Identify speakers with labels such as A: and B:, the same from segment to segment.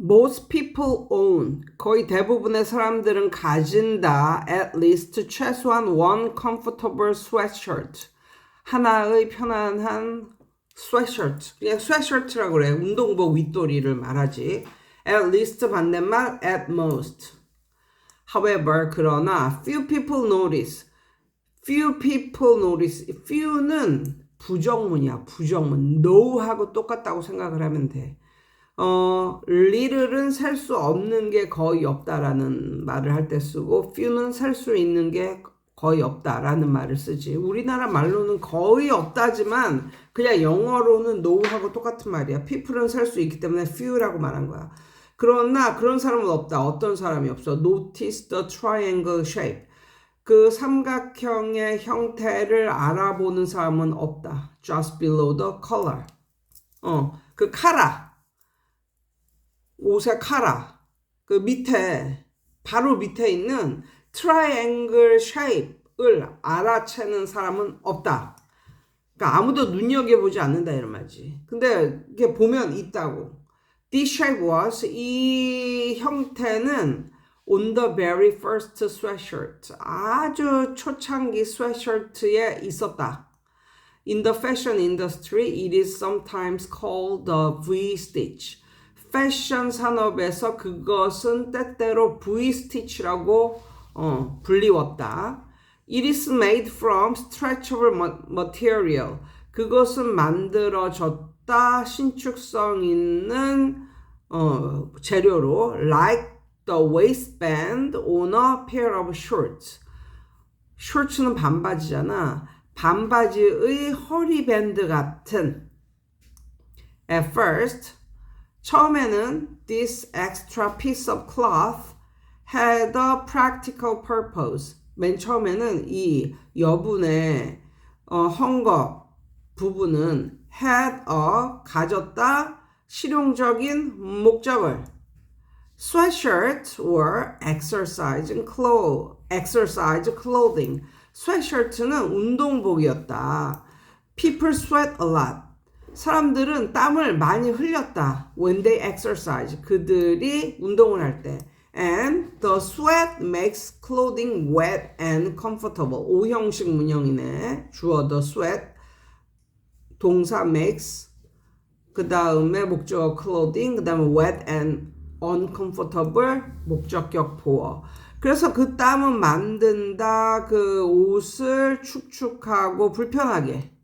A: most people own. 거의 대부분의 사람들은 가진다. at least 최소한 one comfortable sweatshirt. 하나의 편안한 sweatshirt. 그냥 sweatshirt라고 그래. 운동복 윗도리를 말하지. at least 반대말 at most. However, 그러나 few people notice. few people notice. few는 부정문이야. 부정문. no하고 똑같다고 생각을 하면 돼. 어, little은 살 수 없는 게 거의 없다라는 말을 할 때 쓰고 few는 살 수 있는 게 거의 없다라는 말을 쓰지. 우리나라 말로는 거의 없다지만 그냥 영어로는 no하고 똑같은 말이야. people은 살 수 있기 때문에 few라고 말한 거야. 그러나 그런 사람은 없다. 어떤 사람이 없어. Notice the triangle shape. 그 삼각형의 형태를 알아보는 사람은 없다. Just below the color. 어, 그 카라. 카라. 그 밑에, 바로 밑에 있는 triangle shape을 알아채는 사람은 없다. 그러니까 아무도 눈여겨보지 않는다 이런 말이지. 근데 이게 보면 있다고. This shape was 이 형태는 on the very first sweatshirt 아주 초창기 sweatshirt에 있었다. In the fashion industry, it is sometimes called the V-stitch. 패션 산업에서 그것은 때때로 V-stitch라고 어, 불리웠다. It is made from stretchable ma- material. 그것은 만들어졌다 신축성 있는 어, 재료로 like the waistband on a pair of shorts. 셔츠는 반바지잖아. 반바지의 허리밴드 같은. At first, 처음에는 this extra piece of cloth had a practical purpose. 맨 처음에는 이 여분의 어, 헝겊 부분은 had a 가졌다 실용적인 목적을 sweatshirts were exercise clothes, exercise clothing. sweatshirt는 운동복이었다. People sweat a lot. 사람들은 땀을 많이 흘렸다. When they exercise. 그들이 운동을 할 때. And the sweat makes clothing wet and comfortable. 오형식 문형이네. 주어 the sweat. 동사 makes. 그 다음에 목적어 clothing. 그 다음에 wet and uncomfortable. 목적격 보어. 그래서 그 땀은 만든다. 그 옷을 축축하고 불편하게.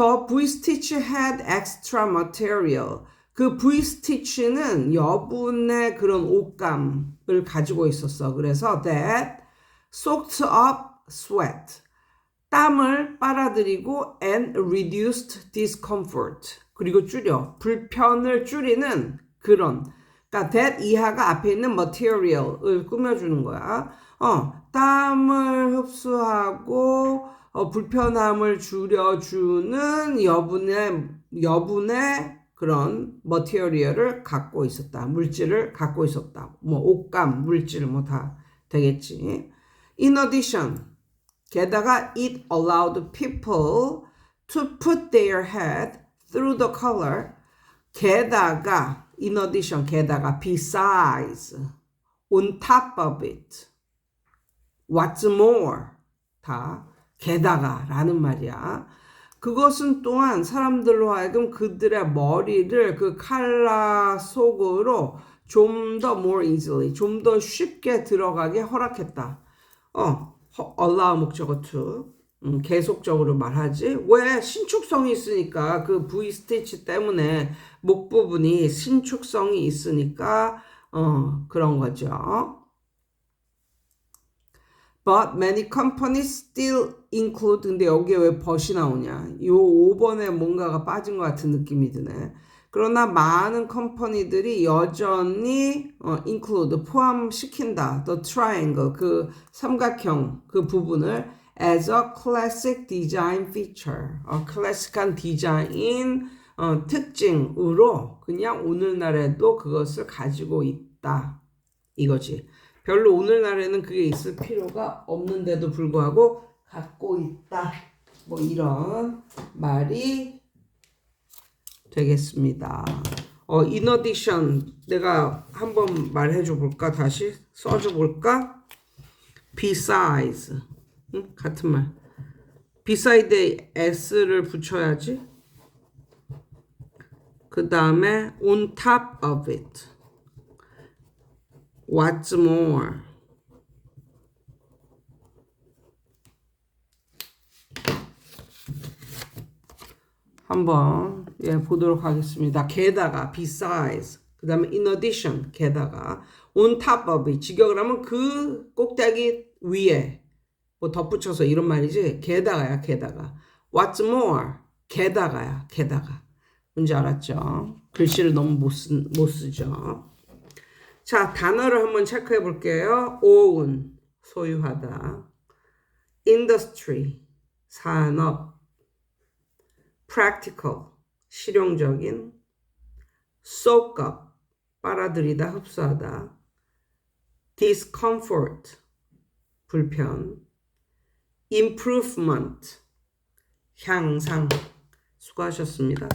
A: The V-stitch had extra material. 그 V-stitch는 여분의 그런 옷감을 가지고 있었어. 그래서 that soaked up sweat. 땀을 빨아들이고 and reduced discomfort. 그리고 줄여. 불편을 줄이는 그런. 그러니까 that 이하가 앞에 있는 material을 꾸며주는 거야. 어, 땀을 흡수하고 어, 불편함을 줄여주는 여분의 여분의 그런 머티리얼을 갖고 있었다. 물질을 갖고 있었다. 뭐 옷감, 물질 뭐 다 되겠지. In addition, 게다가 it allowed people to put their head through the color. 게다가 in addition, 게다가 besides, on top of it, what's more, 다 게다가 라는 말이야. 그것은 또한 사람들로 하여금 그들의 머리를 그 칼라 속으로 좀 더 more easily, 좀 더 쉽게 들어가게 허락했다. 어, allow 목적어 to. 음, 계속적으로 말하지. 왜 신축성이 있으니까 그 V 스티치 때문에 목 부분이 신축성이 있으니까 어, 그런 거죠. But many companies still include 근데 여기에 왜 but이 나오냐? 요 5번에 뭔가가 빠진 것 같은 느낌이 드네. 그러나 많은 컴퍼니들이 여전히 어, include 포함시킨다. The triangle 그 삼각형 그 부분을 as a classic design feature. 어, 클래식한 디자인 어, 특징으로 그냥 오늘날에도 그것을 가지고 있다. 이거지. 별로 오늘날에는 그게 있을 필요가 없는데도 불구하고 갖고 있다. 뭐 이런 말이 되겠습니다. 어, in addition 내가 한번 말해줘 볼까 다시 써줘 볼까? besides 응? 같은 말 beside에 s를 붙여야지 그 다음에 on top of it what's more 한번 예, 보도록 하겠습니다. 게다가 besides 그 다음에 in addition 게다가 on top of it 직역을 하면 그 꼭대기 위에 뭐 덧붙여서 이런 말이지 게다가야 게다가 what's more 게다가야 게다가 뭔지 알았죠? 글씨를 너무 못, 쓰, 못 쓰죠. 자 단어를 한번 체크해 볼게요. own 소유하다 industry 산업 practical 실용적인 soak up 빨아들이다 흡수하다 discomfort 불편 improvement 향상 수고하셨습니다.